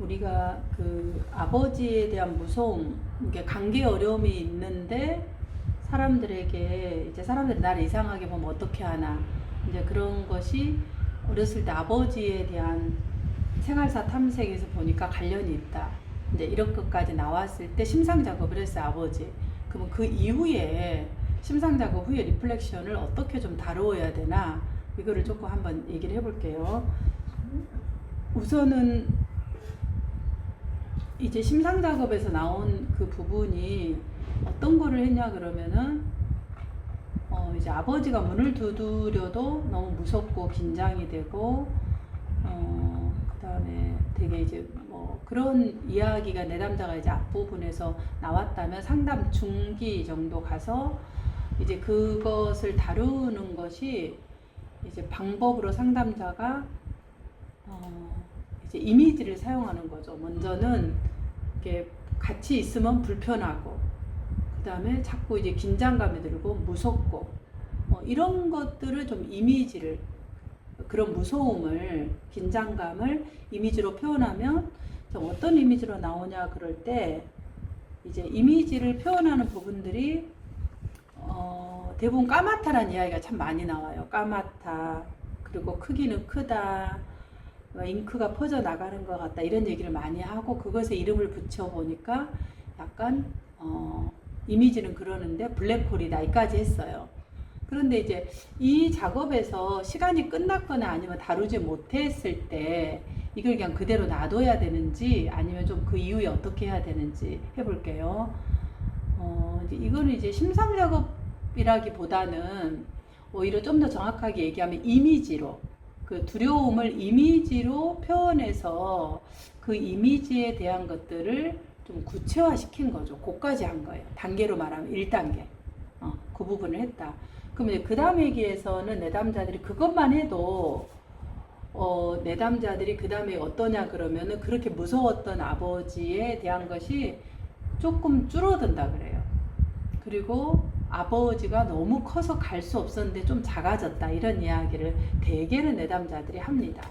우리가 그 아버지에 대한 무서움, 이게 관계 어려움이 있는데 사람들에게 이제 사람들이 나를 이상하게 보면 어떻게 하나 이제 그런 것이 어렸을 때 아버지에 대한 생활사 탐색에서 보니까 관련이 있다. 이제 이런 것까지 나왔을 때 심상 작업을 했어요 아버지. 그러면 그 이후에 심상 작업 후에 리플렉션을 어떻게 좀 다루어야 되나 이거를 조금 한번 얘기를 해볼게요. 우선은 이제 심상 작업에서 나온 그 부분이 어떤 거를 했냐 그러면은 어 이제 아버지가 문을 두드려도 너무 무섭고 긴장이 되고 어 그다음에 되게 이제 뭐 그런 이야기가 내담자가 이제 앞부분에서 나왔다면 상담 중기 정도 가서 이제 그것을 다루는 것이 이제 방법으로 상담자가 어 이제 이미지를 사용하는 거죠. 먼저는 이렇게 같이 있으면 불편하고, 그 다음에 자꾸 이제 긴장감이 들고 무섭고, 어, 이런 것들을 좀 이미지를 그런 무서움을 긴장감을 이미지로 표현하면 좀 어떤 이미지로 나오냐 그럴 때 이제 이미지를 표현하는 부분들이 어, 대부분 까맣다라는 이야기가 참 많이 나와요. 까맣다. 그리고 크기는 크다. 뭐 잉크가 퍼져 나가는 것 같다 이런 얘기를 많이 하고 그것에 이름을 붙여 보니까 약간 어, 이미지는 그러는데 블랙홀이다 이까지 했어요. 그런데 이제 이 작업에서 시간이 끝났거나 아니면 다루지 못했을 때 이걸 그냥 그대로 놔둬야 되는지 아니면 좀 그 이후에 어떻게 해야 되는지 해볼게요. 어, 이제 이거는 이제 심상 작업이라기보다는 오히려 좀 더 정확하게 얘기하면 이미지로 그 두려움을 이미지로 표현해서 그 이미지에 대한 것들을 좀 구체화시킨 거죠. 그까지 한 거예요. 단계로 말하면 1단계. 어, 그 부분을 했다. 그러면 그 다음 얘기에서는 내담자들이 그것만 해도 어, 내담자들이 그 다음에 어떠냐 그러면은 그렇게 무서웠던 아버지에 대한 것이 조금 줄어든다 그래요. 그리고 아버지가 너무 커서 갈 수 없었는데 좀 작아졌다 이런 이야기를 대개는 내담자들이 합니다.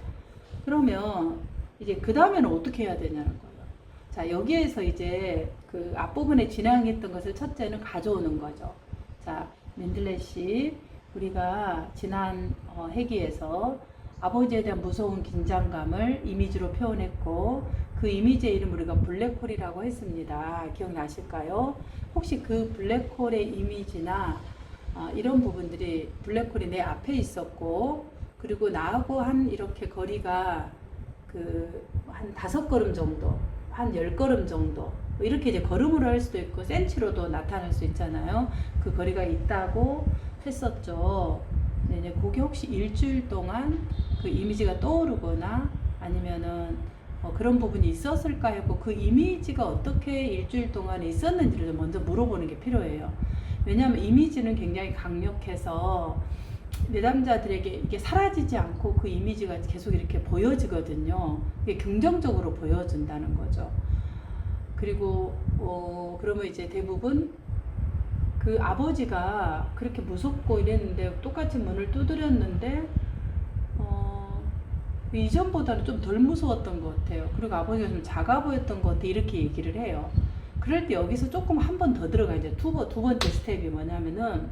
그러면 이제 그 다음에는 어떻게 해야 되냐는 거예요. 자 여기에서 이제 그 앞부분에 진행했던 것을 첫째는 가져오는 거죠. 자 맨들렛이 우리가 지난 어, 회기에서 아버지에 대한 무서운 긴장감을 이미지로 표현했고 그 이미지의 이름 우리가 블랙홀이라고 했습니다. 기억나실까요? 혹시 그 블랙홀의 이미지나 어, 이런 부분들이 블랙홀이 내 앞에 있었고 그리고 나하고 한 이렇게 거리가 그 한 다섯 걸음 정도, 한 열 걸음 정도 뭐 이렇게 이제 걸음으로 할 수도 있고 센치로도 나타날 수 있잖아요. 그 거리가 있다고 했었죠. 네, 이제 그게 혹시 일주일 동안 그 이미지가 떠오르거나 아니면은 어, 그런 부분이 있었을까 했고 그 이미지가 어떻게 일주일 동안 있었는지를 좀 먼저 물어보는 게 필요해요. 왜냐하면 이미지는 굉장히 강력해서 내담자들에게 이게 사라지지 않고 그 이미지가 계속 이렇게 보여지거든요. 이게 긍정적으로 보여준다는 거죠. 그리고 어, 그러면 이제 대부분 그 아버지가 그렇게 무섭고 이랬는데 똑같이 문을 두드렸는데 어, 이전보다는 좀 덜 무서웠던 것 같아요. 그리고 아버지가 좀 작아 보였던 것 같아 이렇게 얘기를 해요. 그럴 때 여기서 조금 한 번 더 들어가 이제 두, 번- 두 번째 스텝이 뭐냐면은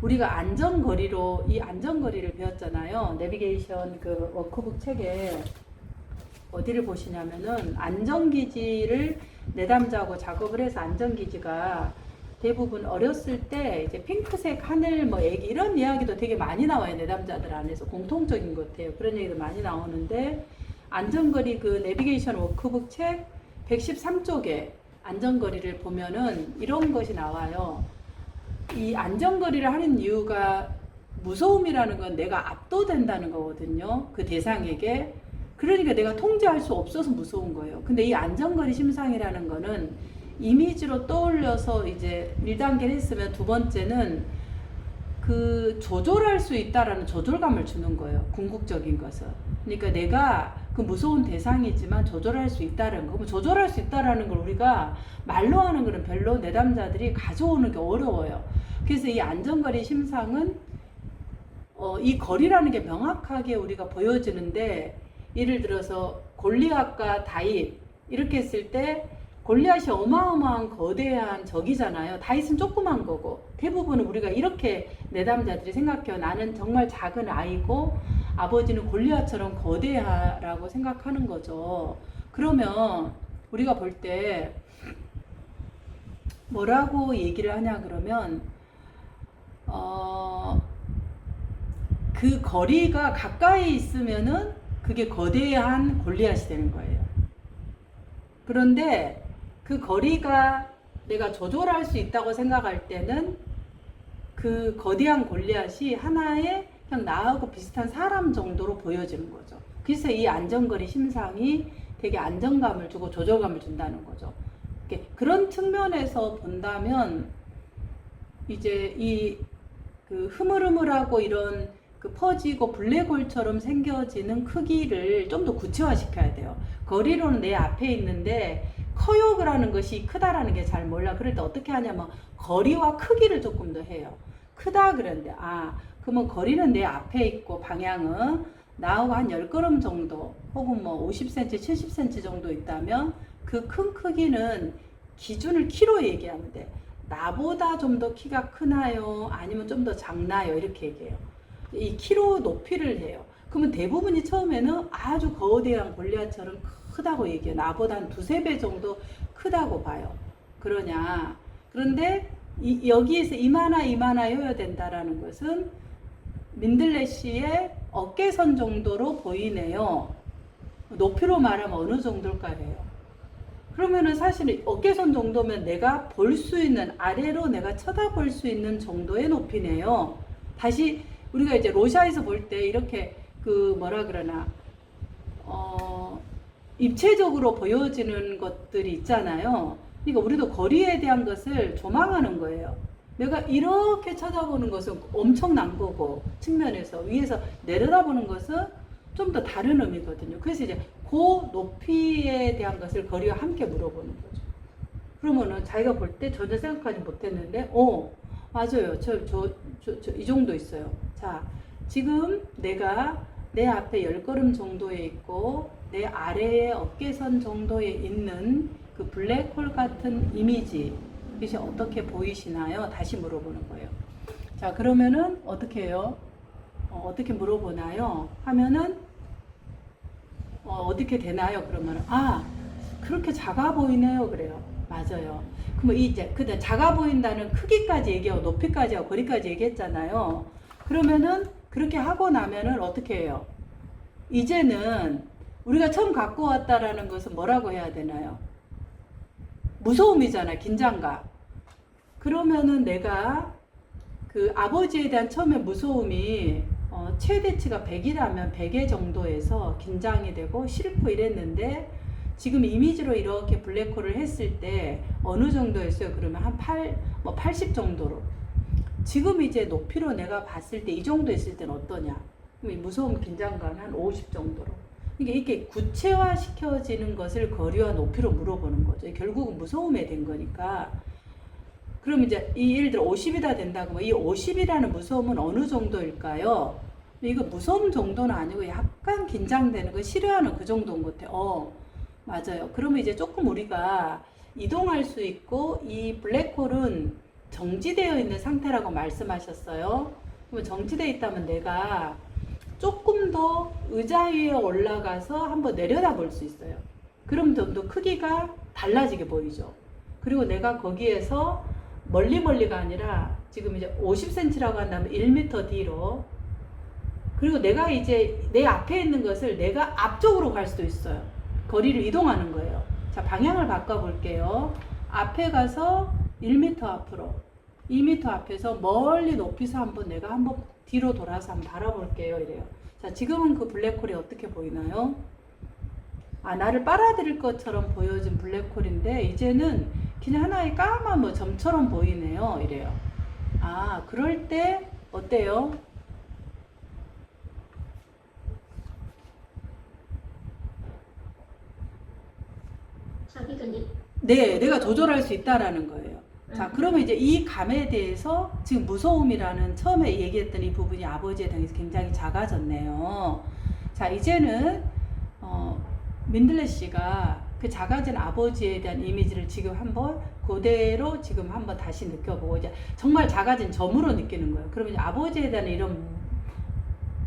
우리가 안전거리로 이 안전거리를 배웠잖아요. 내비게이션 그 워크북 책에 어디를 보시냐면은 안전기지를 내담자하고 작업을 해서 안전기지가 대부분 어렸을 때 이제 핑크색 하늘 뭐 애기 이런 이야기도 되게 많이 나와요 내담자들 안에서. 공통적인 것 같아요. 그런 얘기도 많이 나오는데 안전거리 그 내비게이션 워크북 책 113쪽에 안전거리를 보면은 이런 것이 나와요. 이 안전거리를 하는 이유가 무서움이라는 건 내가 압도된다는 거거든요 그 대상에게. 그러니까 내가 통제할 수 없어서 무서운 거예요. 근데 이 안전거리 심상이라는 거는 이미지로 떠올려서 이제 1단계를 했으면 두 번째는 그 조절할 수 있다라는 조절감을 주는 거예요. 궁극적인 것은. 그러니까 내가 그 무서운 대상이지만 조절할 수 있다는 거. 조절할 수 있다라는 걸 우리가 말로 하는 거는 별로 내담자들이 가져오는 게 어려워요. 그래서 이 안전거리 심상은 어, 이 거리라는 게 명확하게 우리가 보여지는데 예를 들어서 골리앗과 다윗 이렇게 했을 때 골리앗이 어마어마한 거대한 적이잖아요. 다윗은 조그만 거고 대부분은 우리가 이렇게 내담자들이 생각해요. 나는 정말 작은 아이고 아버지는 골리앗처럼 거대하라고 생각하는 거죠. 그러면 우리가 볼 때 뭐라고 얘기를 하냐 그러면 어, 그 거리가 가까이 있으면은 그게 거대한 골리앗이 되는 거예요. 그런데 그 거리가 내가 조절할 수 있다고 생각할 때는 그 거대한 골리앗이 하나의 그냥 나하고 비슷한 사람 정도로 보여지는 거죠. 그래서 이 안전거리 심상이 되게 안정감을 주고 조절감을 준다는 거죠. 그런 측면에서 본다면 이제 이 그 흐물흐물하고 이런 그 퍼지고 블랙홀처럼 생겨지는 크기를 좀 더 구체화시켜야 돼요. 거리로는 내 앞에 있는데 커요 그라는 것이 크다라는 게 잘 몰라. 그럴 때 어떻게 하냐면 거리와 크기를 조금 더 해요. 크다 그랬는데 아 그러면 거리는 내 앞에 있고 방향은 나하고 한 10걸음 정도 혹은 뭐 50cm, 70cm 정도 있다면 그 큰 크기는 기준을 키로 얘기하면 돼. 나보다 좀 더 키가 크나요? 아니면 좀 더 작나요? 이렇게 얘기해요. 이 키로 높이를 해요. 그러면 대부분이 처음에는 아주 거대한 골리앗처럼 크다고 얘기해요. 나보다 한 두세 배 정도 크다고 봐요. 그러냐. 그런데 이, 여기에서 이마나 이마나여야 된다라는 것은 민들레시의 어깨선 정도로 보이네요. 높이로 말하면 어느 정도일까요? 그러면은 사실은 어깨선 정도면 내가 볼 수 있는 아래로 내가 쳐다볼 수 있는 정도의 높이네요. 다시 우리가 이제 로샤에서 볼 때 이렇게 그 뭐라 그러나 어 입체적으로 보여지는 것들이 있잖아요. 그러니까 우리도 거리에 대한 것을 조망하는 거예요. 내가 이렇게 쳐다보는 것은 엄청난 거고 측면에서 위에서 내려다보는 것은 좀 더 다른 의미거든요. 그래서 이제 그 높이에 대한 것을 거리와 함께 물어보는 거죠. 그러면은 자기가 볼 때 전혀 생각하지 못했는데, 어, 맞아요. 저, 저, 저, 저, 이 정도 있어요. 자, 지금 내가 내 앞에 열 걸음 정도에 있고, 내 아래에 어깨선 정도에 있는 그 블랙홀 같은 이미지, 이것이 어떻게 보이시나요? 다시 물어보는 거예요. 자, 그러면은 어떻게 해요? 어, 떻게 물어보나요? 하면은 어, 떻게 되나요? 그러면 아 그렇게 작아 보이네요. 그래요. 맞아요. 그럼 이제 그다 작아 보인다는 크기까지 얘기하고 높이까지 하고 거리까지 얘기했잖아요. 그러면은 그렇게 하고 나면은 어떻게 해요? 이제는 우리가 처음 갖고 왔다라는 것은 뭐라고 해야 되나요? 무서움이잖아, 긴장감. 그러면은 내가 그 아버지에 대한 처음에 무서움이 어, 최대치가 100이라면 100의 정도에서 긴장이 되고 싫고 이랬는데 지금 이미지로 이렇게 블랙홀을 했을 때 어느 정도였어요? 그러면 한 8, 뭐 80 정도로. 지금 이제 높이로 내가 봤을 때 이 정도 있을 때는 어떠냐? 무서움, 긴장감 한 50 정도로. 이게 이렇게 구체화 시켜지는 것을 거리와 높이로 물어보는 거죠. 결국은 무서움에 된 거니까. 그럼 이제 이 예를 들어 50이다 된다 그러면 이 50이라는 무서움은 어느 정도일까요? 이거 무서움 정도는 아니고 약간 긴장되는 거 싫어하는 그 정도인 것 같아요. 어, 맞아요. 그러면 이제 조금 우리가 이동할 수 있고 이 블랙홀은 정지되어 있는 상태라고 말씀하셨어요. 그러면 정지되어 있다면 내가 조금 더 의자 위에 올라가서 한번 내려다 볼 수 있어요. 그럼 좀 더 크기가 달라지게 보이죠. 그리고 내가 거기에서 멀리 멀리가 아니라 지금 이제 50cm라고 한다면 1m 뒤로 그리고 내가 이제 내 앞에 있는 것을 내가 앞쪽으로 갈 수도 있어요. 거리를 이동하는 거예요. 자, 방향을 바꿔볼게요. 앞에 가서 1m 앞으로, 2m 앞에서 멀리 높이서 한번 내가 한번 뒤로 돌아서 한번 바라볼게요. 이래요. 자, 지금은 그 블랙홀이 어떻게 보이나요? 아, 나를 빨아들일 것처럼 보여진 블랙홀인데, 이제는 그냥 하나의 까만 뭐 점처럼 보이네요. 이래요. 아, 그럴 때 어때요? 네, 내가 조절할 수 있다라는 거예요. 자, 음. 그러면 이제 이 감에 대해서 지금 무서움이라는 처음에 얘기했던 이 부분이 아버지에 대해서 굉장히 작아졌네요. 자, 이제는 어, 민들레 씨가 그 작아진 아버지에 대한 이미지를 지금 한번 그대로 지금 한번 다시 느껴보고 이제 정말 작아진 점으로 느끼는 거예요. 그러면 아버지에 대한 이런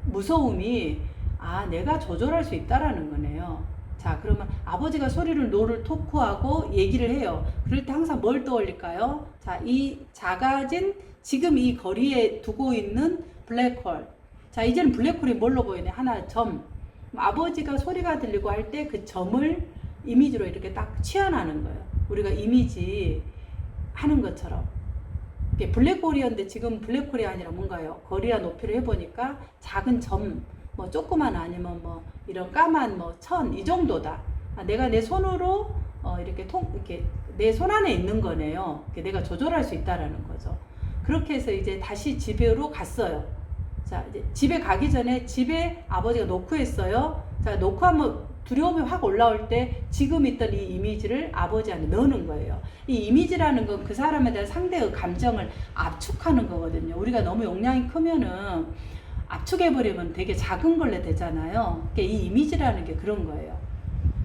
무서움이 아 내가 조절할 수 있다라는 거네요. 자 그러면 아버지가 소리를 노를 토크하고 얘기를 해요. 그럴 때 항상 뭘 떠올릴까요? 자 이 작아진 지금 이 거리에 두고 있는 블랙홀. 자 이제는 블랙홀이 뭘로 보이네? 하나 점. 아버지가 소리가 들리고 할 때 그 점을 이미지로 이렇게 딱 취현하는 거예요. 우리가 이미지 하는 것처럼. 블랙홀이었는데 지금 블랙홀이 아니라 뭔가요? 거리와 높이를 해보니까 작은 점, 뭐 조그만 아니면 뭐 이런 까만 뭐 천 이 정도다. 아, 내가 내 손으로 어, 이렇게 통 이렇게 내 손 안에 있는 거네요. 내가 조절할 수 있다라는 거죠. 그렇게 해서 이제 다시 집으로 갔어요. 자 이제 집에 가기 전에 집에 아버지가 노크했어요. 자 노크하면 두려움이 확 올라올 때 지금 있던 이 이미지를 아버지한테 넣는 거예요. 이 이미지라는 건 그 사람에 대한 상대의 감정을 압축하는 거거든요. 우리가 너무 용량이 크면은 압축해버리면 되게 작은 걸로 되잖아요. 그러니까 이 이미지라는 게 그런 거예요.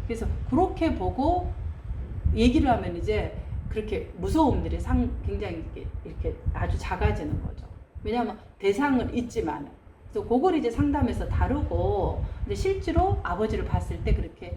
그래서 그렇게 보고 얘기를 하면 이제 그렇게 무서움들이 상, 굉장히 이렇게, 아주 작아지는 거죠. 왜냐하면 대상은 있지만. 그래서 그걸 이제 상담에서 다루고, 근데 실제로 아버지를 봤을 때 그렇게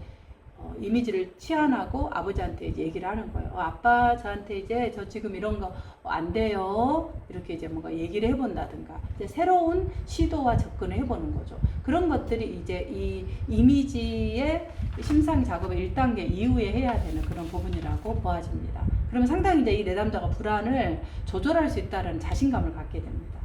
어, 이미지를 치환하고 아버지한테 이제 얘기를 하는 거예요. 어, 아빠 저한테 이제 저 지금 이런 거 안 돼요. 이렇게 이제 뭔가 얘기를 해본다든가 이제 새로운 시도와 접근을 해보는 거죠. 그런 것들이 이제 이 이미지의 심상 작업의 1단계 이후에 해야 되는 그런 부분이라고 보아집니다. 그러면 상당히 이제 이 내담자가 불안을 조절할 수 있다는 자신감을 갖게 됩니다.